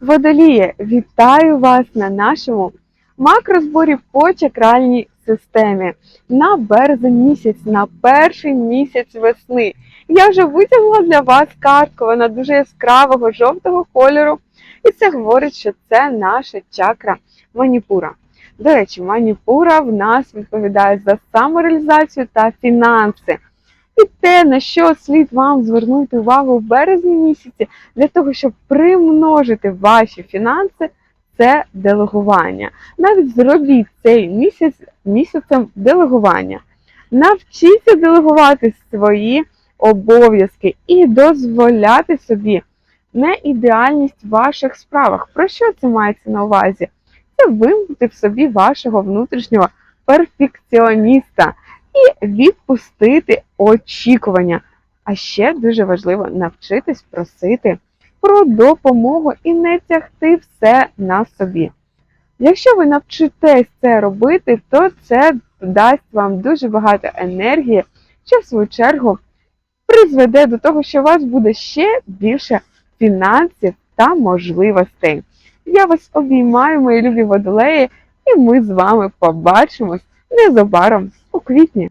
Водоліє, вітаю вас на нашому макрозборі по чакральній системі на березень місяць, на перший місяць весни. Я вже витягла для вас картку, вона дуже яскравого жовтого кольору, і це говорить, що це наша чакра маніпура. До речі, маніпура в нас відповідає за самореалізацію та фінанси. І те, на що слід вам звернути увагу в березні місяці, для того, щоб примножити ваші фінанси, це делегування. Навіть зробіть цей місяць місяцем делегування. Навчіться делегувати свої обов'язки і дозволяти собі неідеальність в ваших справах. Про що це мається на увазі? Це вимкнути в собі вашого внутрішнього перфекціоніста і відпустити очікування. А ще дуже важливо навчитись просити про допомогу і не тягти все на собі. Якщо ви навчитесь це робити, то це дасть вам дуже багато енергії, що в свою чергу призведе до того, що у вас буде ще більше фінансів та можливостей. Я вас обіймаю, мої любі водолеї, і ми з вами побачимось незабаром квітні.